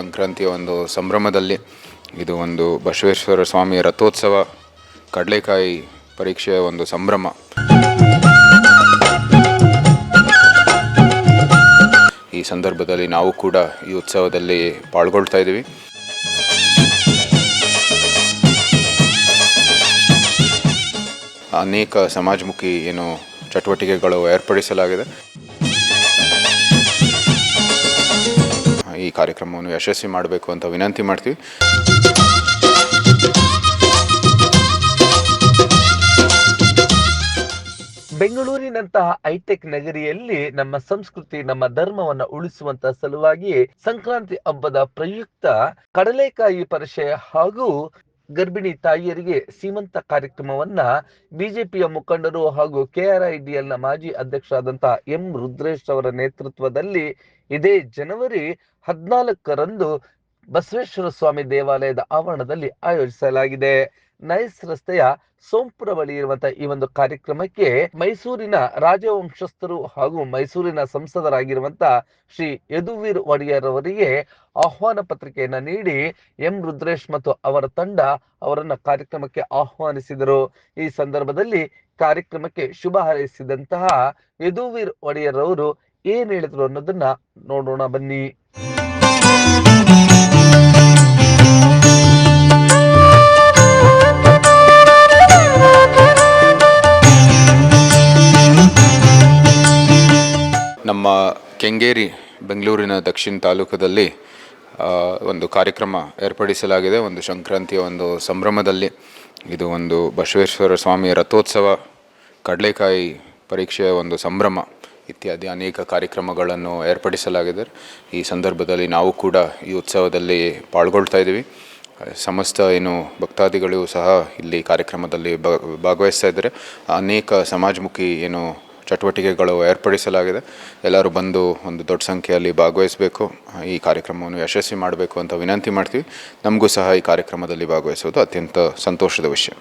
ಸಂಕ್ರಾಂತಿಯ ಒಂದು ಸಂಭ್ರಮದಲ್ಲಿ ಇದು ಒಂದು ಬಸವೇಶ್ವರ ಸ್ವಾಮಿ ರಥೋತ್ಸವ ಕಡಲೆಕಾಯಿ ಪರೀಕ್ಷೆಯ ಒಂದು ಸಂಭ್ರಮ. ಈ ಸಂದರ್ಭದಲ್ಲಿ ನಾವು ಕೂಡ ಈ ಉತ್ಸವದಲ್ಲಿ ಪಾಲ್ಗೊಳ್ತಾ ಇದ್ದೀವಿ. ಅನೇಕ ಸಮಾಜಮುಖಿ ಏನು ಚಟುವಟಿಕೆಗಳು ಏರ್ಪಡಿಸಲಾಗಿದೆ. ಈ ಕಾರ್ಯಕ್ರಮವನ್ನು ಯಶಸ್ವಿ ಮಾಡಬೇಕು ಅಂತ ವಿನಂತಿ ಮಾಡ್ತೀವಿ. ಬೆಂಗಳೂರಿನಂತಹ ಹೈಟೆಕ್ ನಗರಿಯಲ್ಲಿ ನಮ್ಮ ಸಂಸ್ಕೃತಿ, ನಮ್ಮ ಧರ್ಮವನ್ನ ಉಳಿಸುವಂತ ಸಲುವಾಗಿ ಸಂಕ್ರಾಂತಿ ಹಬ್ಬದ ಪ್ರಯುಕ್ತ ಕಡಲೆಕಾಯಿ ಪರಿಷೆ ಹಾಗೂ ಗರ್ಭಿಣಿ ತಾಯಿಯರಿಗೆ ಸೀಮಂತ ಕಾರ್ಯಕ್ರಮವನ್ನ ಬಿಜೆಪಿಯ ಮುಖಂಡರು ಹಾಗೂ ಕೆಆರ್ಐಡಿಎಲ್ನ ಮಾಜಿ ಅಧ್ಯಕ್ಷರಾದಂತಹ ಎಂ ರುದ್ರೇಶ್ ಅವರ ನೇತೃತ್ವದಲ್ಲಿ ಇದೇ ಜನವರಿ ಹದಿನಾಲ್ಕರಂದು ಬಸವೇಶ್ವರ ಸ್ವಾಮಿ ದೇವಾಲಯದ ಆವರಣದಲ್ಲಿ ಆಯೋಜಿಸಲಾಗಿದೆ. ನೈಸ್ ರಸ್ತೆಯ ಸೋಂಪುರ ಬಳಿ ಇರುವಂತಹ ಈ ಒಂದು ಕಾರ್ಯಕ್ರಮಕ್ಕೆ ಮೈಸೂರಿನ ರಾಜವಂಶಸ್ಥರು ಹಾಗೂ ಮೈಸೂರಿನ ಸಂಸದರಾಗಿರುವಂತಹ ಶ್ರೀ ಯದುವೀರ್ ಒಡೆಯರ್ ಅವರಿಗೆ ಆಹ್ವಾನ ಪತ್ರಿಕೆಯನ್ನ ನೀಡಿ ಎಂ ರುದ್ರೇಶ್ ಮತ್ತು ಅವರ ತಂಡ ಅವರನ್ನ ಕಾರ್ಯಕ್ರಮಕ್ಕೆ ಆಹ್ವಾನಿಸಿದರು. ಈ ಸಂದರ್ಭದಲ್ಲಿ ಕಾರ್ಯಕ್ರಮಕ್ಕೆ ಶುಭ ಹಾರೈಸಿದಂತಹ ಯದುವೀರ್ ಒಡೆಯರ್ ಅವರು ಏನ್ ಹೇಳಿದ್ರು ಅನ್ನೋದನ್ನ ನೋಡೋಣ ಬನ್ನಿ. ನಮ್ಮ ಕೆಂಗೇರಿ, ಬೆಂಗಳೂರಿನ ದಕ್ಷಿಣ ತಾಲೂಕದಲ್ಲಿ ಒಂದು ಕಾರ್ಯಕ್ರಮ ಏರ್ಪಡಿಸಲಾಗಿದೆ. ಒಂದು ಸಂಕ್ರಾಂತಿಯ ಒಂದು ಸಂಭ್ರಮದಲ್ಲಿ ಇದು ಒಂದು ಬಸವೇಶ್ವರ ಸ್ವಾಮಿ ರಥೋತ್ಸವ, ಕಡಲೆಕಾಯಿ ಪರೀಕ್ಷೆಯ ಒಂದು ಸಂಭ್ರಮ ಇತ್ಯಾದಿ ಅನೇಕ ಕಾರ್ಯಕ್ರಮಗಳನ್ನು ಏರ್ಪಡಿಸಲಾಗಿದೆ. ಈ ಸಂದರ್ಭದಲ್ಲಿ ನಾವು ಕೂಡ ಈ ಉತ್ಸವದಲ್ಲಿ ಪಾಲ್ಗೊಳ್ತಾ ಇದ್ದೀವಿ. ಸಮಸ್ತ ಏನು ಭಕ್ತಾದಿಗಳು ಸಹ ಇಲ್ಲಿ ಕಾರ್ಯಕ್ರಮದಲ್ಲಿ ಭಾಗವಹಿಸ್ತಾ ಇದ್ದಾರೆ. ಅನೇಕ ಸಮಾಜಮುಖಿ ಏನು ಚಟುವಟಿಕೆಗಳು ಏರ್ಪಡಿಸಲಾಗಿದೆ. ಎಲ್ಲರೂ ಬಂದು ಒಂದು ದೊಡ್ಡ ಸಂಖ್ಯೆಯಲ್ಲಿ ಭಾಗವಹಿಸಬೇಕು. ಈ ಕಾರ್ಯಕ್ರಮವನ್ನು ಯಶಸ್ವಿ ಮಾಡಬೇಕು ಅಂತ ವಿನಂತಿ ಮಾಡ್ತೀವಿ. ನಮಗೂ ಸಹ ಈ ಕಾರ್ಯಕ್ರಮದಲ್ಲಿ ಭಾಗವಹಿಸುವುದು ಅತ್ಯಂತ ಸಂತೋಷದ ವಿಷಯ.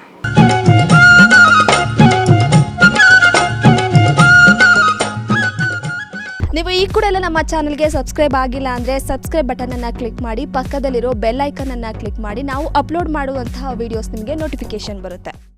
ನೀವು ಈ ಕೂಡ ಎಲ್ಲ ನಮ್ಮ ಚಾನಲ್ಗೆ ಸಬ್ಸ್ಕ್ರೈಬ್ ಆಗಿಲ್ಲ ಅಂದರೆ ಸಬ್ಸ್ಕ್ರೈಬ್ ಬಟನನ್ನು ಕ್ಲಿಕ್ ಮಾಡಿ, ಪಕ್ಕದಲ್ಲಿರೋ ಬೆಲ್ ಐಕನನ್ನು ಕ್ಲಿಕ್ ಮಾಡಿ. ನಾವು ಅಪ್ಲೋಡ್ ಮಾಡುವಂತಹ ವೀಡಿಯೋಸ್ ನಿಮಗೆ ನೋಟಿಫಿಕೇಶನ್ ಬರುತ್ತೆ.